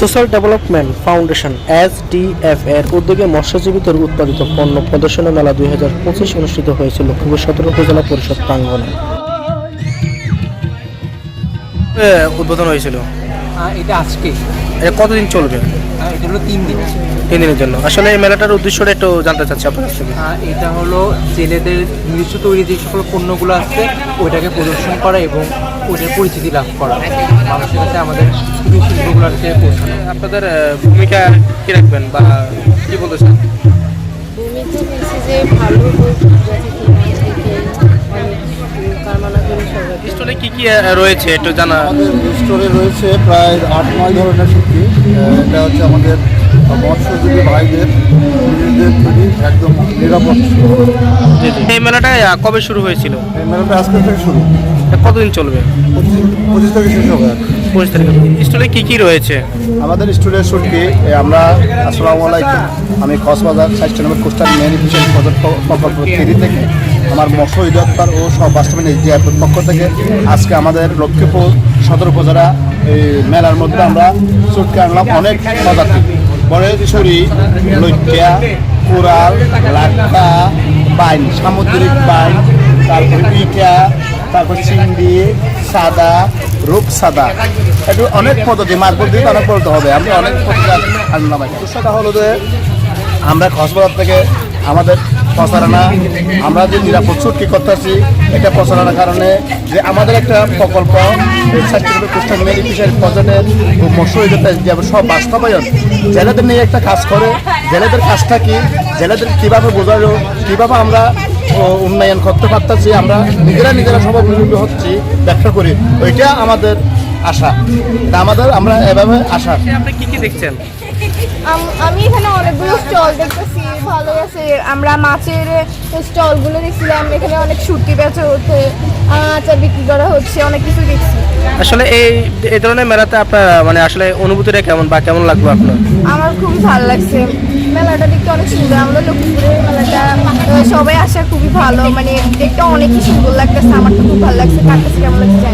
Social development foundation, S D F এর উদ্যোগে মৎস্যজীবীদের উৎপাদিত পণ্য প্রদর্শনী মেলা দুই হাজার পঁচিশ অনুষ্ঠিত হয়েছিল লক্ষ্মীপুর সদর উপজেলা পরিষদ প্রাঙ্গনে উদ্বোধন হয়েছিল। এটা আজকে। এটা কতদিন চলবে? এটা হলো তিন দিন। তিন দিনের জন্য। আসলে এই মেলাটার উদ্দেশ্যটা একটু জানতে চাচ্ছি আপনার কাছ থেকে। এটা হলো জেলেদের নিজস্ব তৈরি যে সকল পণ্যগুলো আছে ওইটাকে প্রদর্শন করা এবং ওইটার পরিচিতি লাভ করা। মানুষের কাছে আমাদের কুটির শিল্পগুলোকে পৌঁছানো। আপনাদের ভূমিকা কি রাখবেন বা কি বলতে চান? বলছি যে ভালো স্টলে কি কি রয়েছে একটু জানা। আমাদের স্টোরে রয়েছে প্রায় আট নয় ধরনের সবজি। এটা হচ্ছে আমাদের মৎস্যজীবী ভাইদের নিজেদের তৈরি একদম নিরাপদ এই মেলাটা কবে শুরু হয়েছিল? এই মেলাটা আজকে থেকে শুরু। কতদিন চলবে? পঁচিশ থেকে শেষ হবে। পঁচিশ তারিখে। স্টলে কি কি রয়েছে? আমাদের স্টুডেন্ট শুটকি আমরা আসসালামু আলাইকুম। আমি কক্সবাজার ষাটটি নম্বর কোস্টাল ম্যানিফিকেশন প্রজেক্ট প্রকল্প থেকে আমার মৎস্য অধিদপ্তর ও সব বাস্তবায়ন এসডিআর পক্ষ থেকে আজকে আমাদের লক্ষ্মীপুর সদর উপজেলা এই মেলার মধ্যে আমরা শুটকি আনলাম অনেক পদার্থ বড় ছুরি লইটিয়া কুড়াল লাট্টা, বাইন, সামুদ্রিক বাইন, তারপরে পিঠা তারপর চিংড়ি, সাদা, রূপ সাদা। একটু অনেক পদ্ধতি মার্কেট দিয়ে অনেক বলতে হবে। আমি অনেক পদ্ধতি আনলাম। সেটা হলো যে আমরা কক্সবাজার থেকে আমাদের প্রচারণা, আমরা যে নিরাপদ ছুটকি করতেছি, এটা প্রচারণার কারণে যে আমাদের একটা প্রকল্প সব বাস্তবায়ন। জেলেদের নিয়ে একটা কাজ করে, জেলেদের কাজটা কি, জেলেদের কীভাবে বোঝালো, কীভাবে আমরা উন্নয়ন করতে পারতেছি, আমরা নিজেরা নিজেরা সবাই বিনিয়োগ হচ্ছি ব্যাখ্যা করি, ওইটা আমাদের আশা। আমাদের, আমরা এভাবে আশা। আপনি কি কি দেখছেন? আম- আমি এখানে অনেকগুলো স্টল দেখতেছি ভালো আছে। আমরা মাছের স্টলগুলো দেখছিলাম এখানে অনেক শুটকি বেচা হচ্ছে আচার বিক্রি করা হচ্ছে অনেক কিছু দেখছি। আসলে এই এই ধরনের মেলাতে আপনার মানে আসলে অনুভূতিটা কেমন বা কেমন লাগল আপনার? আমার খুবই ভালো লাগছে। মেলাটা দেখতে অনেক সুন্দর। আমরা লক্ষ্মীপুরের মেলাটা সবাই আসা খুবই ভালো। মানে দেখতে অনেকই সুন্দর লাগতেছে। আমার তো খুব ভালো লাগছে। কার কাছে কেমন লাগছে।